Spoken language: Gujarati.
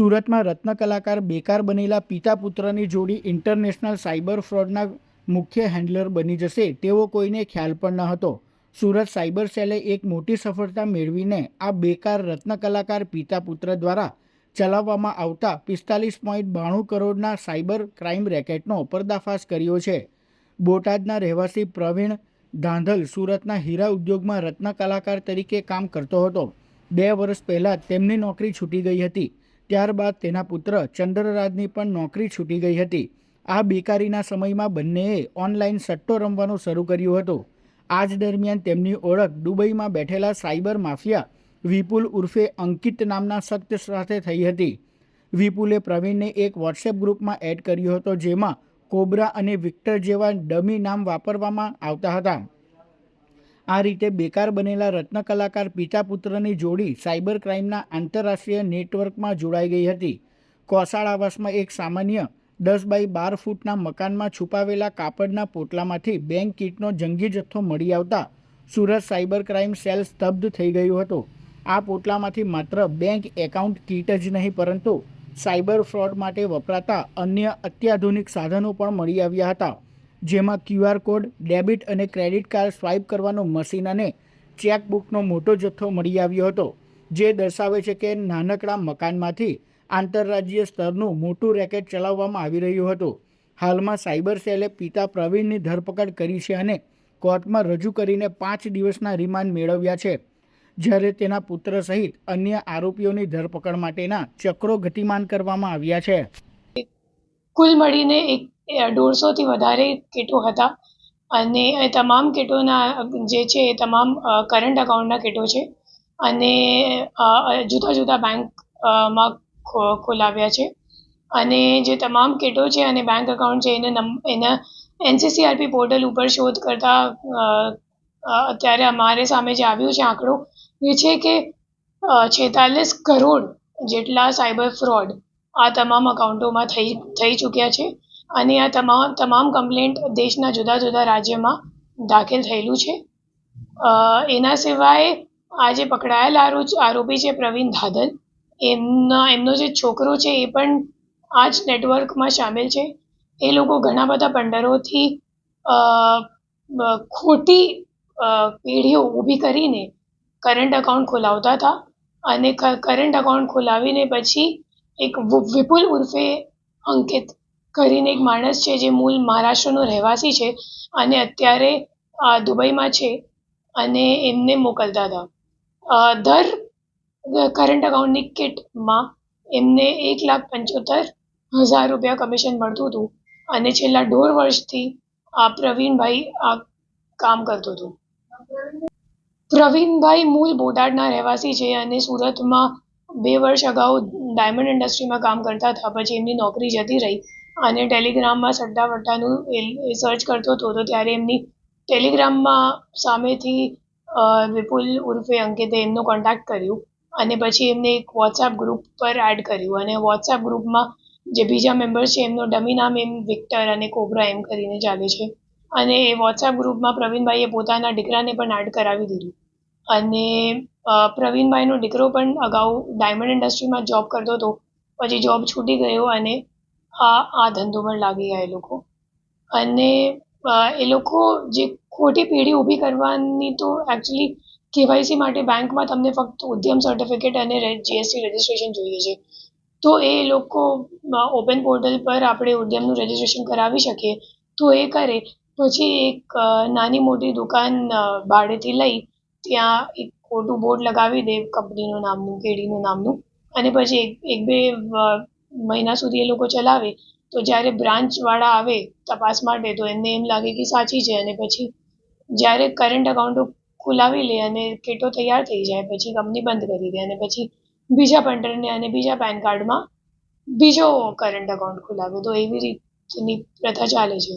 સુરતમાં રત્ન કલાકાર બેકાર બનેલા પિતા પુત્રની જોડી ઇન્ટરનેશનલ સાયબર ફ્રોડના મુખ્ય હેન્ડલર બની જશે. તેવો કોઈને ખ્યાલ પણ ન હતો. સુરત સાયબર સેલે એક મોટી સફળતા મેળવીને આ બેકાર રત્ન કલાકાર પિતા પુત્ર દ્વારા ચલાવવામાં આવતા પિસ્તાલીસ પોઈન્ટ બાણું કરોડના સાયબર ક્રાઇમ રેકેટનો પર્દાફાશ કર્યો છે. બોટાદના રહેવાસી પ્રવીણ ધાંધલ સુરતના હીરા ઉદ્યોગમાં રત્ન કલાકાર તરીકે કામ કરતો હતો. બે વર્ષ પહેલાં તેમની નોકરી છૂટી ગઈ હતી. ત્યારબાદ તેના પુત્ર ચંદ્રરાજની પણ નોકરી છૂટી ગઈ હતી. આ બેકારીના સમયમાં બંનેએ ઓનલાઈન સટ્ટો રમવાનું શરૂ કર્યું હતું. આ જ દરમિયાન તેમની ઓળખ દુબઈમાં બેઠેલા સાયબર માફિયા વિપુલ ઉર્ફે અંકિત નામના સત્ય સાથે થઈ હતી. વિપુલે પ્રવીણને એક વોટ્સએપ ગ્રુપમાં એડ કર્યો હતો જેમાં કોબ્રા અને વિક્ટર જેવા ડમી નામ વાપરવામાં આવતા હતા. આ રીતે બેકાર બનેલા રત્ન કલાકાર પિતા પુત્રની જોડી સાયબર ક્રાઇમના આંતરરાષ્ટ્રીય નેટવર્કમાં જોડાઈ ગઈ હતી. કોસાળ આવાસમાં એક સામાન્ય દસ બાય બાર ફૂટના મકાનમાં છુપાવેલા કાપડના પોટલામાંથી બેંક કીટનો જંગી જથ્થો મળી આવતા સુરત સાયબર ક્રાઇમ સેલ સ્તબ્ધ થઈ ગયું હતું. આ પોટલામાંથી માત્ર બેંક એકાઉન્ટ કીટ જ નહીં, પરંતુ સાયબર ફ્રોડ માટે વપરાતા અન્ય અત્યાધુનિક સાધનો પણ મળી આવ્યા હતા. જેમાં ક્યુઆર કોડ, ડેબિટ અને ક્રેડિટ કાર્ડ સ્વાઇપ કરવાનો મશીન અને ચેકબુકનો મોટો જથ્થો મળી આવ્યો હતો, જે દર્શાવે છે કે નાનકડા મકાનમાંથી આંતરરાજ્ય સ્તરનું મોટું રેકેટ ચલાવવામાં આવી રહ્યું હતું. હાલમાં સાયબર સેલે પિતા પ્રવીણની ધરપકડ કરી છે અને કોર્ટમાં રજૂ કરીને પાંચ દિવસના રિમાન્ડ મેળવ્યા છે. જ્યારે તેના પુત્ર સહિત અન્ય આરોપીઓની ધરપકડ માટેના ચક્રો ગતિમાન કરવામાં આવ્યા છે. કુલ મળીને એક દોઢસોથી વધારે કીટો હતા. અને એ તમામ કીટોના, જે છે એ તમામ કરંટ અકાઉન્ટના કીટો છે. અને જુદા જુદા બેંકમાં ખોલાવ્યા છે. અને જે તમામ કીટો છે અને બેંક અકાઉન્ટ છે એને એના એનસીસીઆરપી પોર્ટલ ઉપર શોધ કરતાં અત્યારે અમારે સામે જે આવ્યું છે આંકડો, એ છે કે છેતાલીસ કરોડ જેટલા સાયબર ફ્રોડ આ તમામ અકાઉન્ટોમાં થઈ થઈ ચૂક્યા છે. અને આ તમામ તમામ કમ્પ્લેન્ટ દેશના જુદા જુદા રાજ્યમાં દાખલ થયેલું છે. એના સિવાય આ જે પકડાયેલ આરો- આરોપી છે પ્રવીણ ધાદલ. એમના, એમનો જે છોકરો છે એ પણ આ જ નેટવર્કમાં સામેલ છે. એ લોકો ઘણા બધા પંડરોથી ખોટી પેઢીઓ ઊભી કરીને કરંટ અકાઉન્ટ ખોલાવતા હતા. અને કરંટ અકાઉન્ટ ખોલાવીને પછી એક વિપુલ ઉર્ફે અંકિત કરીને એક માણસ છે જે મૂળ મહારાષ્ટ્રનો રહેવાસી છે અને અત્યારે દુબઈમાં છે અને એમને મોકલતા હતા. દર કરંટ અકાઉન્ટની કિટમાં એમને એક લાખ પંચોતેર હજાર રૂપિયા કમિશન મળતું હતું અને છેલ્લા દોઢ વર્ષથી આ પ્રવીણભાઈ આ કામ કરતો હતો. પ્રવીણભાઈ મૂળ બોટાદના રહેવાસી છે અને સુરતમાં બે વર્ષ અગાઉ ડાયમંડ ઇન્ડસ્ટ્રીમાં કામ કરતા હતા. પછી એમની નોકરી જતી રહી. અને ટેલિગ્રામમાં સટ્ટા વટ્ટાનું એ સર્ચ કરતો હતો, તો ત્યારે એમની ટેલિગ્રામમાં સામેથી વિપુલ ઉર્ફે અંકિતે એમનો કોન્ટેક્ટ કર્યું અને પછી એમને એક વોટ્સએપ ગ્રુપ પર એડ કર્યું અને વોટ્સએપ ગ્રુપમાં જે બીજા મેમ્બર્સ છે એમનો ડમી નામ એમ વિક્ટર અને કોબરા એમ કરીને ચાલે છે. અને એ વોટ્સએપ ગ્રુપમાં પ્રવીણભાઈએ પોતાના દીકરાને પણ એડ કરાવી દીધું. અને પ્રવીણભાઈનો દીકરો પણ અગાઉ ડાયમંડ ઇન્ડસ્ટ્રીમાં જોબ કરતો હતો. પછી જોબ છૂટી ગયો અને આ આ ધંધોમાં લાગી ગયા એ લોકો. અને એ લોકો જે ખોટી પેઢી ઊભી કરવાની તો એકચ્યુઅલી કેવાયસી માટે બેંકમાં તમને ફક્ત ઉદ્યમ સર્ટિફિકેટ અને જીએસટી રજિસ્ટ્રેશન જોઈએ છે. તો એ લોકો ઓપન પોર્ટલ પર આપણે ઉદ્યમનું રજિસ્ટ્રેશન કરાવી શકીએ, તો એ કરે. પછી એક નાની મોટી દુકાન ભાડેથી લઈ ત્યાં એક ખોટું બોર્ડ લગાવી દે, કંપનીનું નામનું કેડીનું નામનું. અને પછી એક એક બે મહિના સુધી એ લોકો ચલાવે, તો જ્યારે બ્રાન્ચવાળા આવે તપાસ માટે, તો એમને એમ લાગે કે સાચી છે અને પછી જ્યારે કરંટ અકાઉન્ટો ખોલાવી લે અને કેટો તૈયાર થઈ જાય, પછી કંપની બંધ કરી દે અને પછી બીજા પંટરને અને બીજા પેન કાર્ડમાં બીજો કરંટ અકાઉન્ટ ખોલાવે. તો એવી રીતની પ્રથા ચાલે છે.